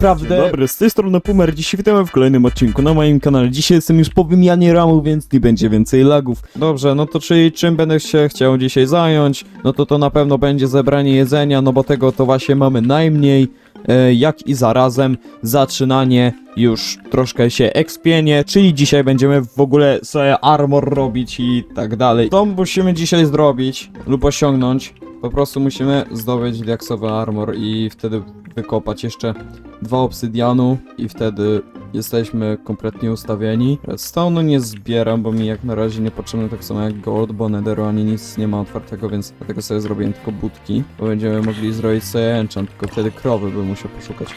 Naprawdę. Dzień dobry, z tej strony Pumer, dzisiaj witamy w kolejnym odcinku na moim kanale. Dzisiaj jestem już po wymianie ramu, więc nie będzie więcej lagów. Dobrze, no to czyli czym będę się chciał dzisiaj zająć? No to to na pewno będzie zebranie jedzenia, no bo tego to właśnie mamy najmniej. E, jak i zarazem zaczynanie już troszkę się ekspienie, czyli dzisiaj będziemy w ogóle sobie armor robić i tak dalej. To musimy dzisiaj zrobić lub osiągnąć. Po prostu musimy zdobyć diaksowy armor i wtedy wykopać jeszcze dwa obsydianu i wtedy jesteśmy kompletnie ustawieni. Redstone'u nie zbieram, bo mi jak na razie niepotrzebny tak samo jak gold, bo netheru ani nic nie ma otwartego, więc dlatego sobie zrobiłem tylko budki, bo będziemy mogli zrobić sobie enchant, tylko wtedy krowy bym musiał poszukać.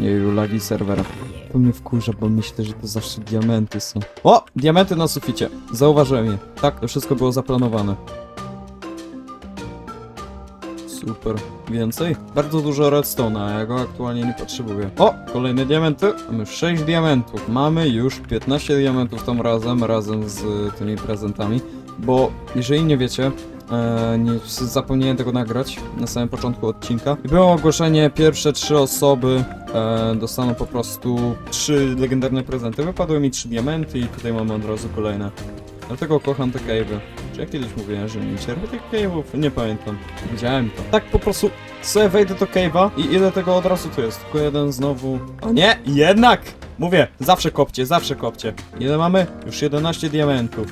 Nie wiem, lagi serwera. To mnie wkurza, bo myślę, że to zawsze diamenty są. O! Diamenty na suficie. Zauważyłem je. Tak, to wszystko było zaplanowane. Super. Więcej? Bardzo dużo redstone'a, ja go aktualnie nie potrzebuję. O! Kolejne diamenty. Mamy 6 diamentów. Mamy już 15 diamentów tym razem, razem z tymi prezentami. Bo jeżeli nie wiecie, e, nie, zapomniałem tego nagrać na samym początku odcinka. Było ogłoszenie, pierwsze trzy osoby e, dostaną po prostu trzy legendarne prezenty. Wypadły mi trzy diamenty i tutaj mamy od razu kolejne. Dlatego kocham te cave'y. Czy ja kiedyś mówiłem, że nie cierpię tych cave'ów? Nie pamiętam. Widziałem to. Tak po prostu sobie wejdę do cave'a i ile tego od razu tu jest? Tylko jeden znowu... O nie! Jednak! Mówię, zawsze kopcie, zawsze kopcie. Ile mamy? Już 11 diamentów.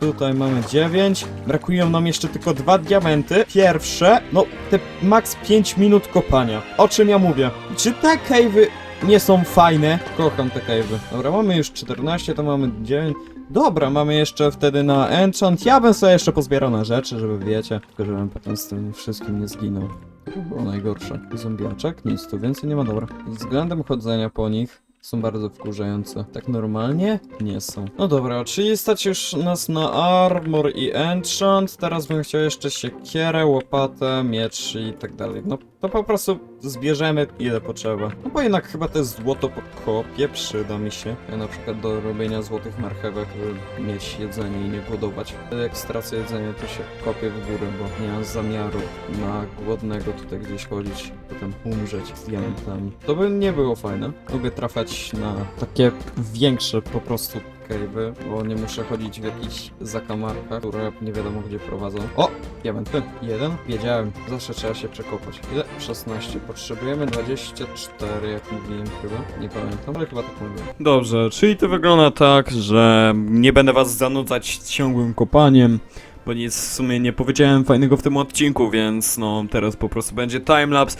Tutaj mamy 9. Brakują nam jeszcze tylko dwa diamenty. Pierwsze, no te max 5 minut kopania. O czym ja mówię? Czy te cave'y nie są fajne? Kocham te cave'y. Dobra, mamy już 14, to mamy 9. Dobra, mamy jeszcze wtedy na enchant. Ja bym sobie jeszcze pozbierał na rzeczy, żeby wiecie. Tylko żebym potem z tym wszystkim nie zginął. To by było najgorsze. Zombiaczek? Nic, tu więcej nie ma, dobra. Względem chodzenia po nich są bardzo wkurzające. Tak normalnie? Nie są. No dobra, czyli stać już nas na armor i enchant. Teraz bym chciał jeszcze siekierę, łopatę, miecz i tak dalej. No to po prostu zbierzemy ile potrzeba. No bo jednak chyba te złoto podkopię przyda mi się. Ja na przykład do robienia złotych marchewek, żeby mieć jedzenie i nie głodować. Jak stracę jedzenie, to się kopię w górę, bo nie mam zamiaru na głodnego tutaj gdzieś chodzić, potem umrzeć z diamentami. To by nie było fajne. Lubię trafiać na takie większe po prostu cave'y, bo nie muszę chodzić w jakichś zakamarkach, które nie wiadomo gdzie prowadzą. O! Diamenty. Jeden. Wiedziałem. Zawsze trzeba się przekopać. Ile? 16. Potrzebujemy 24, jak mówiłem chyba. Nie pamiętam, ale chyba tak mówiłem. Dobrze, czyli to wygląda tak, że nie będę was zanudzać ciągłym kopaniem. Bo nic w sumie nie powiedziałem fajnego w tym odcinku, więc no teraz po prostu będzie timelapse.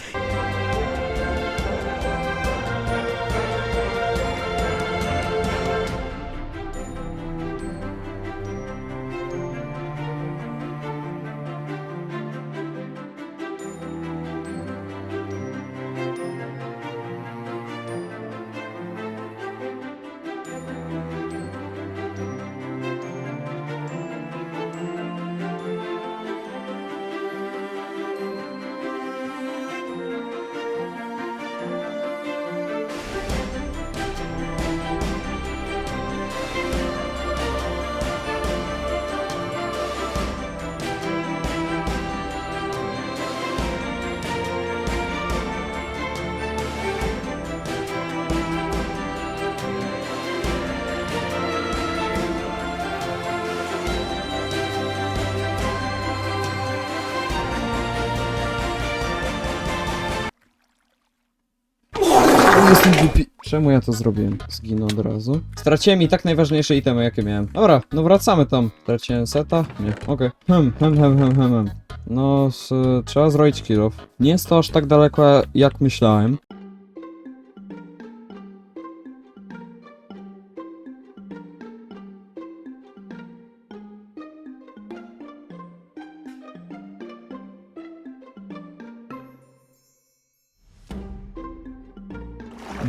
Czemu ja to zrobiłem? Zginę od razu. Straciłem i tak najważniejsze itemy, jakie miałem. Dobra, no wracamy tam. Straciłem seta? Nie, okej. Hmm, hmm, hmm, hmm, hmm, hmm. No, s, trzeba zrobić kill off. Nie jest to aż tak daleko, jak myślałem.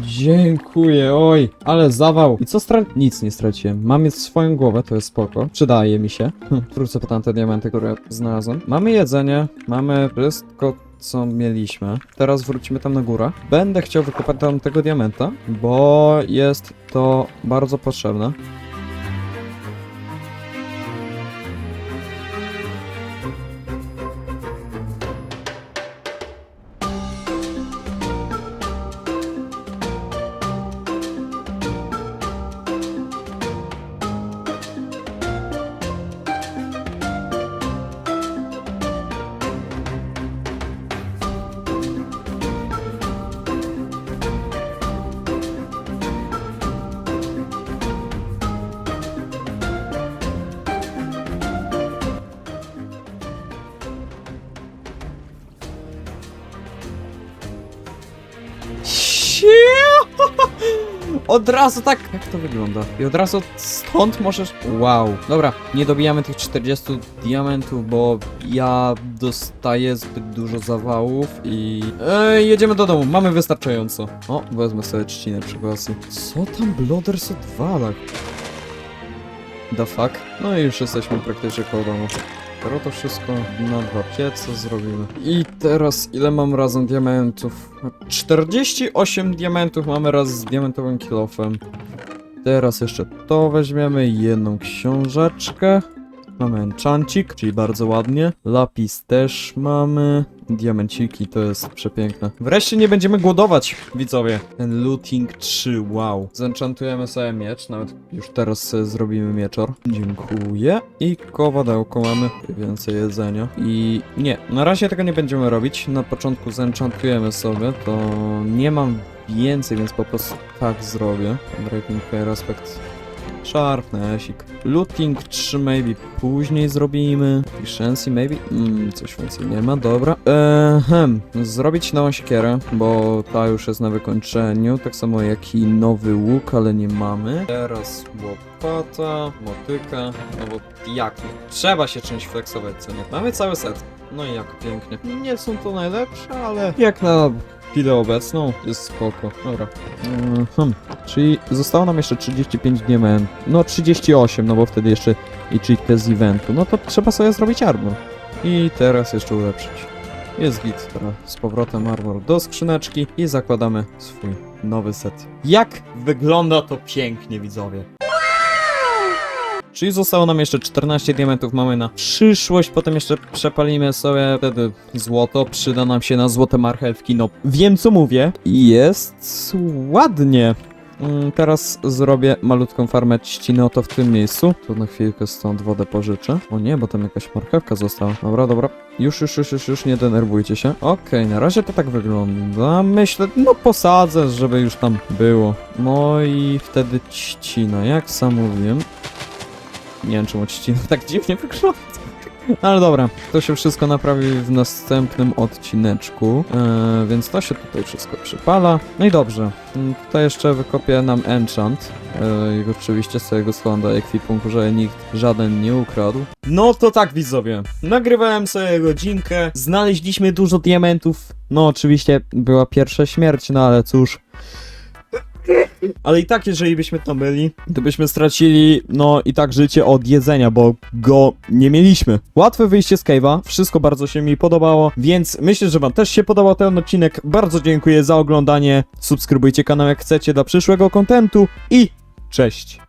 Dziękuję, oj, ale zawał. I co stra... Nic nie straciłem. Mam mieć swoją głowę, to jest spoko. Przydaje mi się. Hm, Wrócę po tamte diamenty, które znalazłem. Mamy jedzenie, mamy wszystko, co mieliśmy. Teraz wrócimy tam na górę. Będę chciał wykopać tam tego diamenta, bo jest to bardzo potrzebne. Od razu tak, jak to wygląda? I od razu stąd możesz, wow. Dobra, nie dobijamy tych 40 diamentów, bo ja dostaję zbyt dużo zawałów i... Ej, jedziemy do domu, mamy wystarczająco. O, wezmę sobie trzcinę przy. Co tam Blooders odwala? The fuck? No i już jesteśmy praktycznie koło domu. Skoro to wszystko na dwa piece zrobimy. I teraz ile mam razem diamentów? 48 diamentów mamy raz z diamentowym kilofem. Teraz jeszcze to weźmiemy, jedną książeczkę. Mamy enchantik, czyli bardzo ładnie. Lapis też mamy. Diamenciki to jest przepiękne. Wreszcie nie będziemy głodować, widzowie. Ten looting 3, wow. Zenchantujemy sobie miecz, nawet już teraz zrobimy mieczor. Dziękuję. I kowadełko mamy. Więcej jedzenia. I nie, na razie tego nie będziemy robić. Na początku zenchantujemy sobie, to nie mam więcej, więc po prostu tak zrobię. Breaking Fair aspekt Sharpnessik. Looting 3 maybe później zrobimy. Efficiency maybe? Mm, coś więcej nie ma, dobra. Ehem, zrobić nową siekierę, bo ta już jest na wykończeniu, tak samo jak i nowy łuk, ale nie mamy. Teraz łopata, motyka, no bo jak? Trzeba się czymś flexować, co nie? Mamy cały set. No i jak pięknie. Nie są to najlepsze, ale jak na chwilę obecną jest spoko. Dobra. Mhm. Czyli zostało nam jeszcze 35 diamentów. No 38, no bo wtedy jeszcze i cheat z eventu. No to trzeba sobie zrobić armor. I teraz jeszcze ulepszyć. Jest git. Teraz z powrotem armor do skrzyneczki i zakładamy swój nowy set. Jak wygląda to pięknie, widzowie. Czyli zostało nam jeszcze 14 diamentów mamy na przyszłość, potem jeszcze przepalimy sobie wtedy złoto, przyda nam się na złote marchewki, no wiem co mówię. Jest ładnie. Mm, Teraz zrobię malutką farmę trzciny oto w tym miejscu. Tu na chwilkę stąd wodę pożyczę. O nie, bo tam jakaś marchewka została. Dobra, dobra. Już, już, już, już, już nie denerwujcie się. Okej, na razie to tak wygląda. Myślę, no posadzę, żeby już tam było. No i wtedy trzcina, jak sam mówiłem. Nie wiem czemu trzcina tak dziwnie wygląda. Ale dobra, to się wszystko naprawi w następnym odcineczku, e, więc to się tutaj wszystko przypala. No i dobrze, Mm, tutaj jeszcze wykopię nam enchant e, i oczywiście z tego składa do ekwipunku, że nikt żaden nie ukradł. No to tak widzowie, nagrywałem sobie godzinkę, znaleźliśmy dużo diamentów, no oczywiście była pierwsza śmierć, no ale cóż... Ale i tak, jeżeli byśmy tam byli, to byśmy stracili, no i tak życie od jedzenia, bo go nie mieliśmy. Łatwe wyjście z cave'a, wszystko bardzo się mi podobało, więc myślę, że wam też się podobał ten odcinek. Bardzo dziękuję za oglądanie, subskrybujcie kanał jak chcecie dla przyszłego kontentu i cześć!